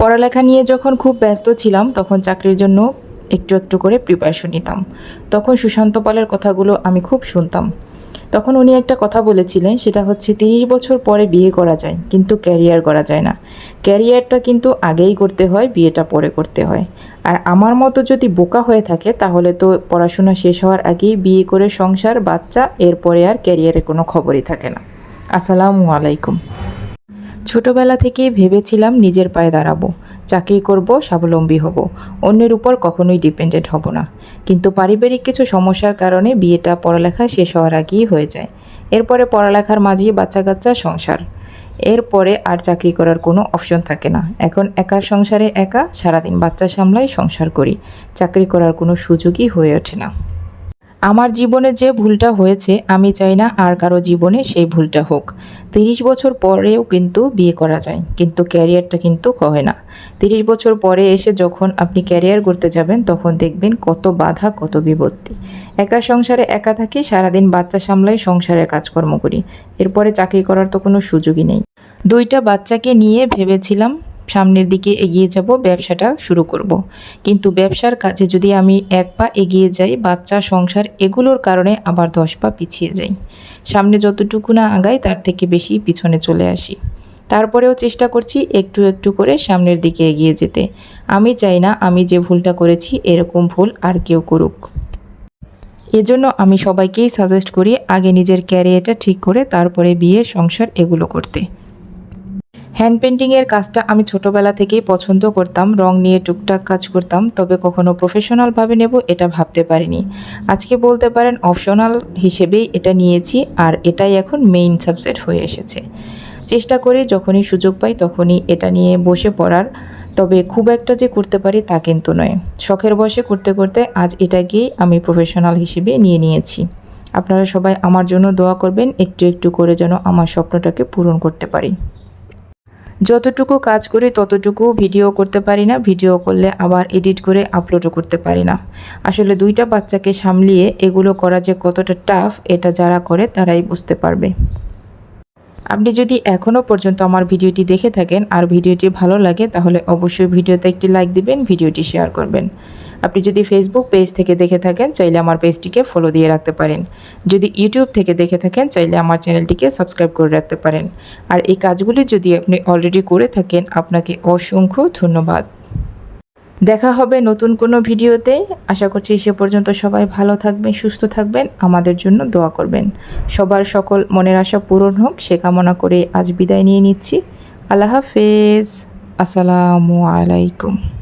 পড়ালেখা নিয়ে যখন খুব ব্যস্ত ছিলাম, তখন চাকরির জন্য একটু একটু করে প্রিপারেশন নিতাম। তখন সুশান্ত পালের কথাগুলো আমি খুব শুনতাম। তখন উনি একটা কথা বলেছিলেন, সেটা হচ্ছে তিরিশ বছর পরে বিয়ে করা যায়, কিন্তু ক্যারিয়ার করা যায় না। ক্যারিয়ারটা কিন্তু আগেই করতে হয়, বিয়েটা পরে করতে হয়। আর আমার মতো যদি বোকা হয়ে থাকে, তাহলে তো পড়াশোনা শেষ হওয়ার আগেই বিয়ে করে সংসার, বাচ্চা, এরপরে আর ক্যারিয়ারের কোনো খবরই থাকে না। আসসালামু আলাইকুম। ছোটবেলা থেকেই ভেবেছিলাম নিজের পায়ে দাঁড়াবো। চাকরি করব, স্বাবলম্বী হব। অন্যের উপর কখনোই ডিপেন্ডেন্ট হব না। কিন্তু পারিবারিক কিছু সমস্যার কারণে বিয়েটা, পড়ালেখা শেষ হওয়ার আগেই হয়ে যায়। এরপরে পড়ালেখার মাঝেই বাচ্চা কাচ্চা সংসার। এরপরে আর চাকরি করার কোনো অপশন থাকে না। এখন একার সংসারে একা, সারাদিন বাচ্চা সামলাই সংসার করি। চাকরি করার কোনো সুযোগই হয়ে ওঠে না। আমার জীবনে যে ভুলটা হয়েছে, আমি চাই না আর কারও জীবনে সেই ভুলটা হোক। তিরিশ বছর পরেও কিন্তু বিয়ে করা যায়, কিন্তু ক্যারিয়ারটা কিন্তু হয় না। তিরিশ বছর পরে এসে যখন আপনি ক্যারিয়ার করতে যাবেন, তখন দেখবেন কত বাধা, কত বিপত্তি। একা সংসারে একা থাকি, সারাদিন বাচ্চা সামলাই সংসারে কাজকর্ম করি। এরপরে চাকরি করার তো কোনো সুযোগই নেই। দুইটা বাচ্চাকে নিয়ে ভেবেছিলাম সামনের দিকে এগিয়ে যাব, ব্যবসাটা শুরু করব। কিন্তু ব্যবসার কাজে যদি আমি এক পা এগিয়ে যাই, বাচ্চা, সংসার এগুলোর কারণে আবার দশ পা পিছিয়ে যাই। সামনে যতটুকু না আগাই, তার থেকে বেশি পিছনে চলে আসি। তারপরেও চেষ্টা করছি একটু একটু করে সামনের দিকে এগিয়ে যেতে। আমি চাই না আমি যে ভুলটা করেছি, এরকম ভুল আর কেউ করুক। এজন্য আমি সবাইকেই সাজেস্ট করি, আগে নিজের ক্যারিয়ারটা ঠিক করে, তারপরে বিয়ে, সংসার এগুলো করতে। হ্যান্ড পেন্টিংয়ের কাজটা আমি ছোটবেলা থেকেই পছন্দ করতাম, রং নিয়ে টুকটাক কাজ করতাম, তবে কখনো প্রফেশনালভাবে নেব এটা ভাবতে পারিনি। আজকে বলতে পারেন অপশনাল হিসেবেই এটা নিয়েছি আর এটাই এখন মেইন সাবজেক্ট হয়ে এসেছে। চেষ্টা করি যখনই সুযোগ পাই তখনই এটা নিয়ে বসে পড়ার, তবে খুব একটা যে করতে পারি তা কিন্তু নয়। শখের বসে করতে করতে আজ এটাকেই আমি প্রফেশনাল হিসেবে নিয়ে নিয়েছি। আপনারা সবাই আমার জন্য দোয়া করবেন, একটু একটু করে যেন আমার স্বপ্নটাকে পূরণ করতে পারি। যতটুকু কাজ করি, ততটুকু ভিডিও করতে পারি না, ভিডিও করলে আবার এডিট করে আপলোডও করতে পারি না। আসলে দুইটা বাচ্চাকে সামলিয়ে এগুলো করা যে কতটা টাফ এটা যারা করে তারাই বুঝতে পারবে। আপনি যদি এখনও পর্যন্ত আমার ভিডিওটি দেখে থাকেন আর ভিডিওটি ভালো লাগে, তাহলে অবশ্যই ভিডিওতে একটি লাইক দিবেন, ভিডিওটি শেয়ার করবেন। আপনি যদি ফেসবুক পেজ থেকে দেখে থাকেন, চাইলে আমার পেজটিকে ফলো দিয়ে রাখতে পারেন। যদি ইউটিউব থেকে দেখে থাকেন, চাইলে আমার চ্যানেলটিকে সাবস্ক্রাইব করে রাখতে পারেন। আর এই কাজগুলি যদি আপনি অলরেডি করে থাকেন, আপনাকে অসংখ্য ধন্যবাদ। দেখা হবে নতুন কোনো ভিডিওতে। আশা করছি সে পর্যন্ত সবাই ভালো থাকবেন, সুস্থ থাকবেন, আমাদের জন্য দোয়া করবেন। সবার সকল মনের আশা পূরণ হোক, সে কামনা করে আজ বিদায় নিয়ে নিচ্ছি। আল্লাহ হাফেজ। আসসালামু আলাইকুম।